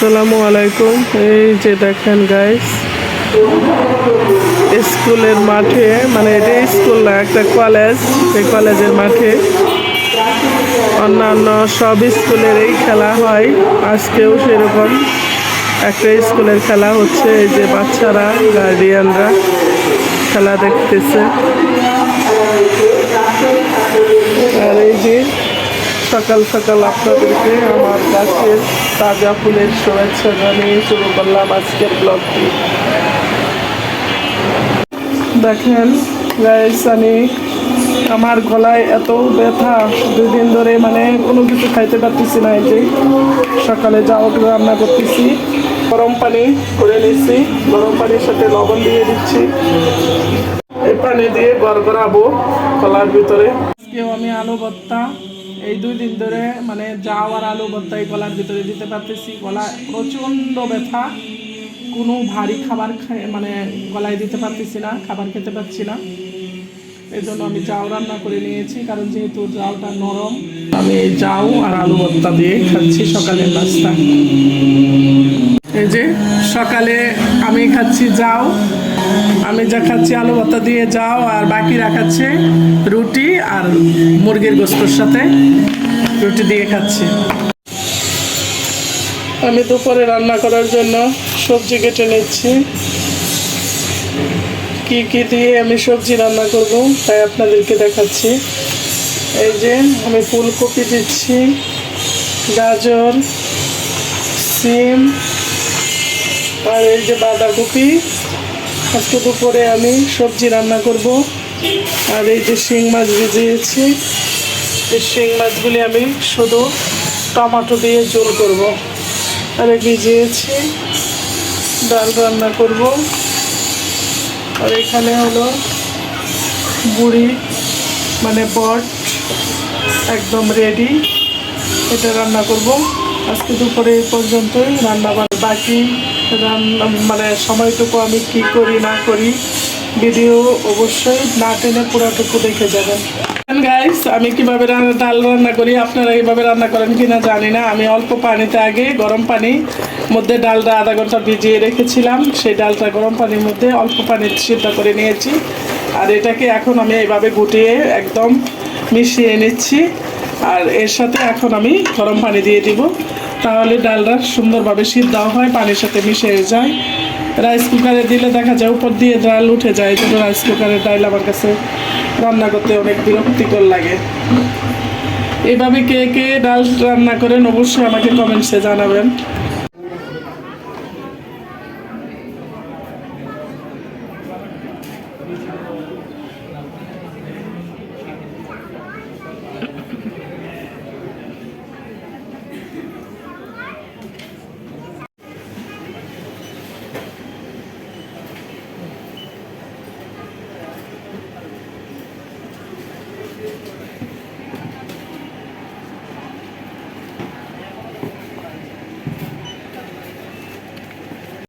আসসালামু আলাইকুম। এই যে দেখেন গাইস স্কুলের মাঠে মানে এটা স্কুল না, একটা কলেজ এই কলেজের মাঠে অন্যান্য সব স্কুলের এই খেলা হয়। আজকেও সেরকম একটা স্কুলের খেলা হচ্ছে, এই যে বাচ্চারা গার্ডিয়ানরা খেলা দেখতেছে। আর এই যে সকাল সকাল আপনাদেরকে আমার গাছের তাজা ফুলের শুভেচ্ছা জানিয়ে শুরু করলাম আজকের ব্লগটি। দেখেন গাইস আমি আমার গলায় এত ব্যথা দুই দিন ধরে মানে কোনো কিছু খাইতে পারতেছি না এই যে। সকালে যাও রান্না করতেছি। গরম পানি করে নিচ্ছি, গরম পানির সাথে লবণ দিয়ে দিচ্ছি। এই পানি দিয়ে গড়গড়াবো কলার ভিতরে। আজকেও আমি আলু ভর্তা এই দুই দিন ধরে মানে যাওয়ার আলু বত্তাই গলার ভিতরে দিতে পারতেছি, গলা প্রচণ্ড ব্যথা, কোনো ভারী খাবার মানে গলায় দিতে পারতেছি না, খাবার খেতে পারছি না। এই জন্য আমি জাউ রান্না করে নিয়েছি, কারণ যেহেতু জাউটা নরম, আমি জাউ আর আলু বত্তা দিয়ে খাচ্ছি সকালের নাস্তা। এই যে, সকালে আমি খাচ্ছি যাও, আমি যা খাচ্ছি আলু ভর্তা দিয়ে যাও, আর বাকি রাখাচ্ছে রুটি আর মুরগির গোস্তর সাথে রুটি দিয়ে খাচ্ছি। আমি দুপুরে রান্না করার জন্য সবজি কেটে নিচ্ছি। কি কি দিয়ে আমি সবজি রান্না করব তাই আপনাদেরকে দেখাচ্ছি। এই যে, আমি ফুলকপি দিচ্ছি, গাজর, সিম আর এই যে বাঁধাকপি আজকে দুপুরে আমি সবজি রান্না করব। আর এই যে শিং মাছ ভিজিয়েছি এই শিং মাছগুলি আমি শুধু টমেটো দিয়ে জোল করব। আর ভিজিয়েছি, ডাল রান্না করব। আর এখানে হলো বুড়ি মানে বট, একদম রেডি এটা রান্না করব। আজকে দুপুরে এই পর্যন্তই রান্না বাকি। রান্না মানে সময়টুকু আমি কি করি, না করি, ভিডিও অবশ্যই না টেনে পুরাটুকু দেখে যাবেন। গাইস আমি কীভাবে রান্না ডাল রান্না করি, আপনারা এইভাবে রান্না করেন কিনা জানি না। আমি অল্প পানিতে আগে গরম পানি মধ্যে ডালটা আধা ঘণ্টা ভিজিয়ে রেখেছিলাম। সেই ডালটা গরম পানির মধ্যে অল্প পানি সিদ্ধ করে নিয়েছি। আর এটাকে এখন আমি এইভাবে গুটিয়ে একদম মিশিয়ে নিচ্ছি। আর এর সাথে এখন আমি গরম পানি দিয়ে দিব। তাহলে ডালটা সুন্দরভাবে সিদ্ধ হয়, পানির সাথে মিশে যায়। রাইস কুকারে দিলে দেখা যায় উপর দিয়ে ডাল উঠে যায় কিন্তু রাইস কুকারের ডাল আমার কাছে রান্না করতে অনেক বিরক্তিকর লাগে। এভাবে কে কে ডাল রান্না করেন অবশ্যই আমাকে কমেন্টসে জানাবেন।